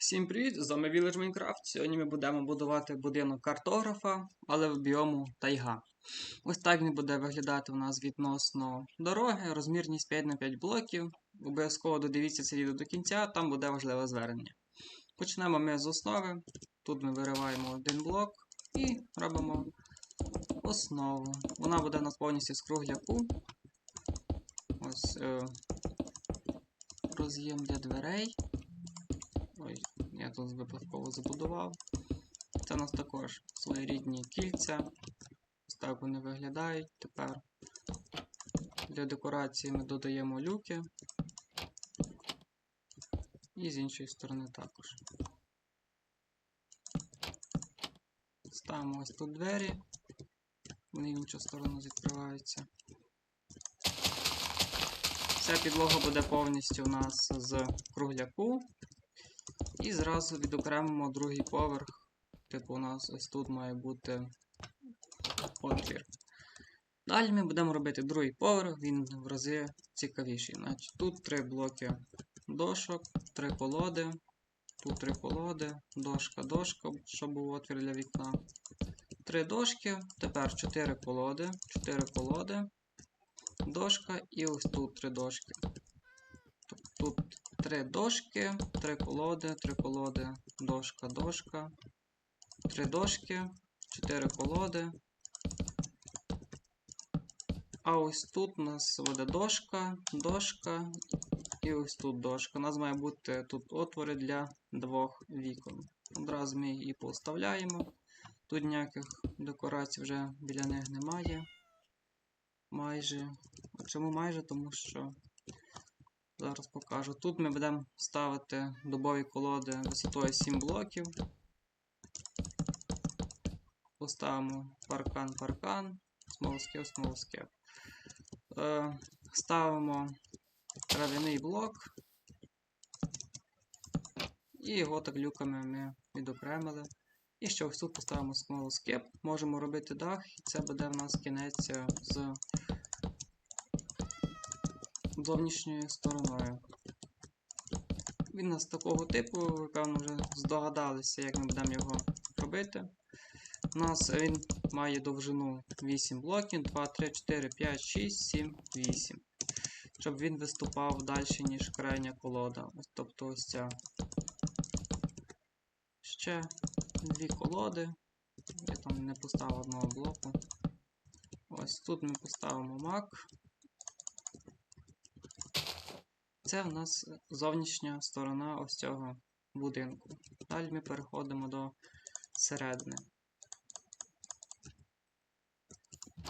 Всім привіт! З вами Village Minecraft. Сьогодні ми будемо будувати будинок картографа, але в біому тайга. Ось так він буде виглядати у нас відносно дороги, розмірність 5 на 5 блоків. Обов'язково додивіться це відео до кінця, там буде важливе звернення. Почнемо ми з основи. Тут ми вириваємо один блок і робимо основу. Вона буде у нас повністю з кругляку. Ось е, роз'єм для дверей. Тут випадково забудував. Це у нас також своєрідні кільця. Ось так вони виглядають. Тепер для декорації ми додаємо люки. І з іншої сторони також. Ставимо ось тут двері. Вони в іншу сторону відкриваються. Вся підлога буде повністю у нас з кругляку. І зразу відокремимо другий поверх. Типу, у нас ось тут має бути отвір. Далі ми будемо робити другий поверх, він в рази цікавіший. Значить, Тут три блоки дошок, три колоди. Тут три колоди, дошка, дошка, щоб був отвір для вікна. Три дошки, тепер чотири колоди, чотири колоди, дошка і ось тут три дошки. Тут три дошки, три колоди, три колоди, дошка, дошка, три дошки, чотири колоди. А ось тут у нас буде дошка, дошка і ось тут дошка. У нас має бути тут отвори для двох вікон. Одразу ми її поставляємо. Тут ніяких декорацій вже біля них немає. Майже. Чому майже? Тому що Зараз покажу. Тут ми будемо ставити дубові колоди висотою 7 блоків. Поставимо паркан, паркан, смолоскеп, смолоскеп. Е, ставимо трав'яний блок. І його так люками ми відокремили. І ще ось тут поставимо смолоскеп. Можемо робити дах, і це буде в нас кінець е, з зовнішньою стороною. Він у нас такого типу, ви певно вже здогадалися, як ми будемо його робити. У нас він має довжину 8 блоків, 2, 3, 4, 5, 6, 7, 8. Щоб він виступав далі, ніж крайня колода. Тобто ось ця. Ще дві колоди. Я там не поставив одного блоку. Ось тут ми поставимо мак. Це в нас зовнішня сторона ось цього будинку. Далі ми переходимо до середини.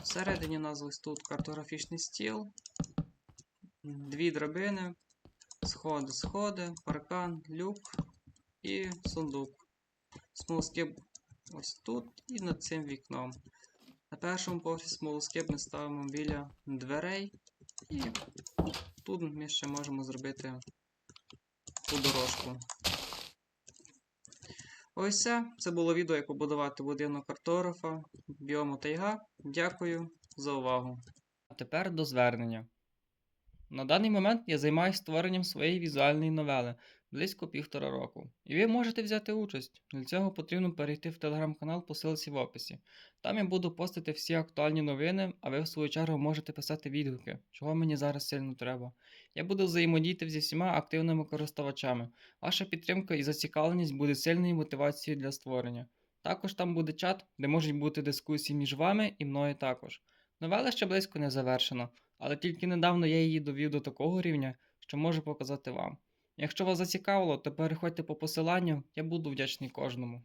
Всередині у нас ось тут картографічний стіл, дві драбини, сходи, сходи, паркан, люк і сундук. Смолоскип ось тут і над цим вікном. На першому поверсі смолоскип ми ставимо біля дверей і Тут ми ще можемо зробити ту дорожку. Ось. Це було відео, як побудувати будинок картографа, біому тайга. Дякую за увагу. А тепер до звернення. На даний момент я займаюся створенням своєї візуальної новели близько півтора року. І ви можете взяти участь. Для цього потрібно перейти в телеграм-канал по ссылці в описі. Там я буду постити всі актуальні новини, а ви в свою чергу можете писати відгуки, чого мені зараз сильно треба. Я буду взаємодіяти зі всіма активними користувачами. Ваша підтримка і зацікавленість буде сильною мотивацією для створення. Також там буде чат, де можуть бути дискусії між вами і мною також. Новела ще близько не завершена, але тільки недавно я її довів до такого рівня, що можу показати вам. Якщо вас зацікавило, то переходьте по посиланню, я буду вдячний кожному.